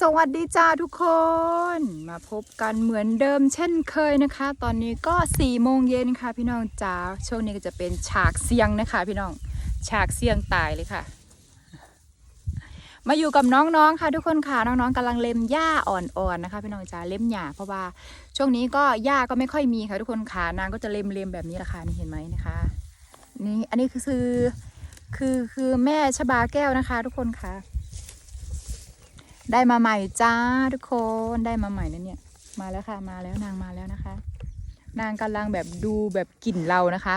สวัสดีจ้าทุกคน มาพบกันเหมือนเดิมเช่นเคยนะคะ ตอนนี้ก็4ี่โมงเย็นค่ะพี่น้องจ้าช่วงนี้ก็จะเป็นฉากเสียงนะคะ พี่น้องฉากเสียงตายเลยค่ะ มาอยู่กับน้องๆค่ะทุกคนค่ะน้องๆกำลังเล็มหญ้าอ่อนๆนะคะ พี่น้องจ้าเล็มหญ้าเพราะว่าช่วงนี้ก็หญ้าก็ไม่ค่อยมีค่ะ ทุกคนค่ะนางก็จะเล็มๆแบบนี้แหละค่ะนี่เห็นไหมนะคะนี่อันนี้คือคือคือแม่ชบาแก้วนะคะ ทุกคนค่ะ ได้มาใหม่จ้าทุกคนได้มาใหม่นะเนี่ยมาแล้วค่ะมาแล้วนางมาแล้วนะคะ นางกำลังแบบดูแบบกลิ่นเรานะคะ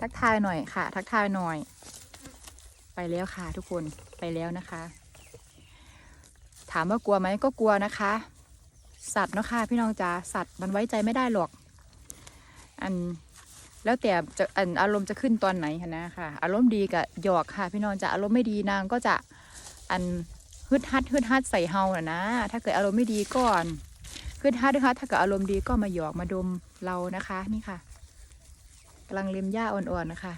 ทักทายหน่อยค่ะ ทักทายหน่อย ไปแล้วค่ะทุกคนไปแล้วนะคะ ถามว่ากลัวไหมก็กลัวนะคะ สัตว์เนาะค่ะพี่น้องจ๋าสัตว์มันไว้ใจไม่ได้หรอก อันแล้วแต่จะอันอารมณ์จะขึ้นตอนไหนคะนะค่ะ อารมณ์ดีกับหยอกค่ะ พี่น้องจ๋าอารมณ์ไม่ดีนางก็จะ อันฮึดฮัดฮึดฮัดใส่เฮาน่ะนะ ถ้าเกิดอารมณ์ไม่ดีก่อนฮึดฮัดฮึดฮัดถ้าเกิดอารมณ์ดีก็มาหยอกมาดมเรานะคะ นี่ค่ะกำลังเล็มหญ้าอ่อนๆนะคะ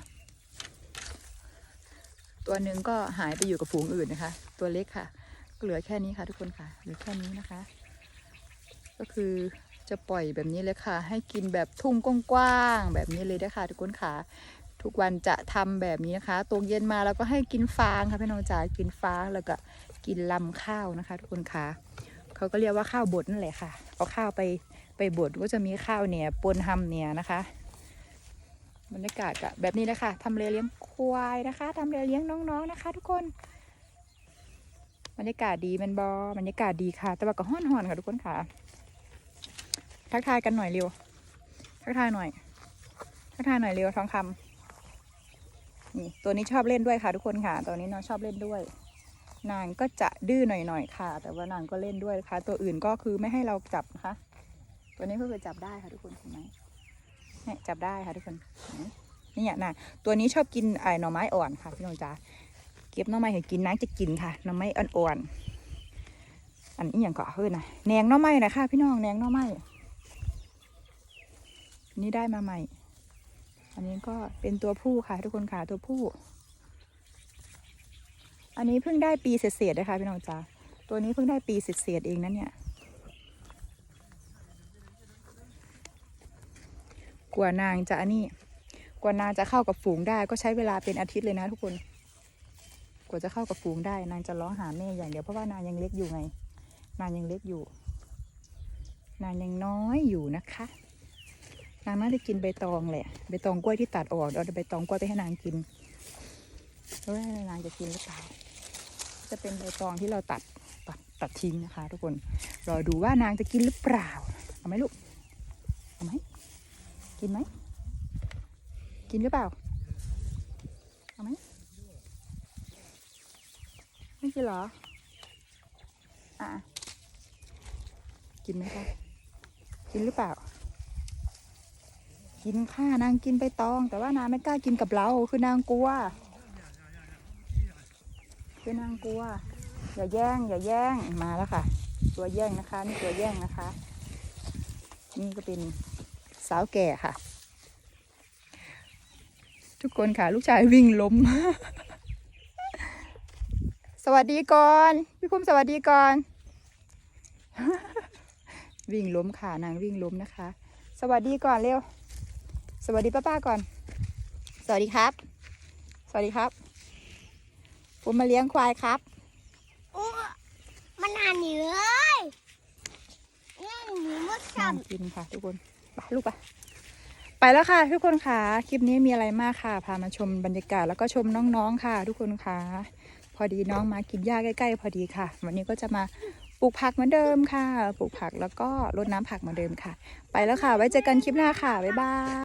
ตัวหนึ่งก็หายไปอยู่กับฝูงอื่นนะคะ ตัวเล็กค่ะก็เหลือแค่นี้ค่ะ ทุกคนค่ะเหลือแค่นี้นะคะ ก็คือจะปล่อยแบบนี้เลยค่ะ ให้กินแบบทุ่งกว้างๆแบบนี้เลยนะคะทุกคนค่ะ ทุกวันจะทำแบบนี้นะคะตกเย็นมาแล้วก็ให้กินฟางค่ะพี่น้องจ๋ากินฟางแล้วก็กินลำข้าวนะคะ ทุกคนค่ะเขาก็เรียกว่าข้าวบดนั่นแหละค่ะ เอาข้าวไปไปบดก็จะมีข้าวเนี่ยปนหำเนี่ยนะคะบรรยากาศก็แบบนี้นะค่ะทำเลเลี้ยงควายนะคะทำเลเลี้ยงน้องๆนะคะ ทุกคนบรรยากาศดีแมันบอบรรยากาศดีค่ะ แต่ว่าก็ห้อนๆค่ะทุกคนค่ะ ทักทายกันหน่อยเร็ว ทักทายหน่อย ทักทายหน่อยเร็วทองคำ นี่ตัวนี้ชอบเล่นด้วยค่ะ ทุกคนค่ะ ตัวนี้น้องชอบเล่นด้วย นางก็จะดื้อหน่อยๆค่ะ แต่ว่านางก็เล่นด้วยนะคะตัวอื่นก็คือไม่ให้เราจับนะคะ ตัวนี้ก็คือจับได้ค่ะทุกคนเห็นไหมเนี่ยจับได้ค่ะทุกคนนไหมนี่อะนะตัวนี้ชอบกินไอ้หน่อไม้อ่อนค่ะพี่น้องจ๋าเก็บหน่อไม้ให้กินนางจะกินค่ะหน่อไม้อ่อนๆอันนี้อย่างก็เฮ้ยนะแหนงหน่อไม้นะคะพี่น้องแหนงหน่อไม้นี่ได้มาใหม่ อันนี้ก็เป็นตัวผู้ค่ะทุกคนค่ะตัวผู้ อันนี้เพิ่งได้ปีเศษๆนะคะพี่น้องจ๋าตัวนี้เพิ่งได้ปีเศษๆเองนะเนี่ยกว่านางจะอันนี้กว่านางจะเข้ากับฝูงได้ ก็ใช้เวลาเป็นอาทิตย์เลยนะทุกคน กว่าจะเข้ากับฝูงได้ นางจะร้องหาแม่อย่างเดียวเพราะว่านางยังเล็กอยู่ไง นางยังเล็กอยู่ นางยังน้อยอยู่นะคะ นางน่าจะกินใบตองแหละ ใบตองกล้วยที่ตัดออกเอาใบตองกล้วยไปให้นางกินแล้วนางจะกินหรือเปล่า จะเป็นใบตองที่เราตัดตัดตัดทิ้งนะคะ ทุกคน รอดูว่านางจะกินหรือเปล่า เอาไหมลูก เอาไหม กินไหม กินหรือเปล่า เอาไหม ไม่กินเหรอ อะ กินไหมคะ กินหรือเปล่า กินค่ะนางกินใบตอง แต่ว่านางไม่กล้ากินกับเรา คือนางกลัว คือนางกลัว อย่าแย่ง อย่าแย่งมาแล้วค่ะ ตัวแย่งนะคะ นี่ตัวแย่งนะคะ นี่ก็เป็นสาวแก่ค่ะ ทุกคนค่ะ ลูกชายวิ่งล้ม สวัสดีก่อนพี่คุ้มสวัสดีก่อนวิ่งล้มค่ะนางวิ่งล้มนะคะ สวัสดีก่อนเร็ว สวัสดีป้าป้าก่อน สวัสดีครับ สวัสดีครับ ผมมาเลี้ยงควายครับ โอ้มันหาเหนือยนี่หนูมดนางซ้ำกินค่ะ ทุกคนไปลูกไปไปแล้วค่ะ ทุกคนค่ะ คลิปนี้มีอะไรมากค่ะ พามาชมบรรยากาศแล้วก็ชมน้องๆค่ะ ทุกคนค่ะ พอดีน้องมากินหญ้าใกล้ ๆ พอดีค่ะ วันนี้ก็จะมาปลูกผักเหมือนเดิมค่ะ ปลูกผักแล้วก็รดน้ำผักเหมือนเดิมค่ะ ไปแล้วค่ะ ไว้เจอกันคลิปหน้าค่ะ บ๊ายบาย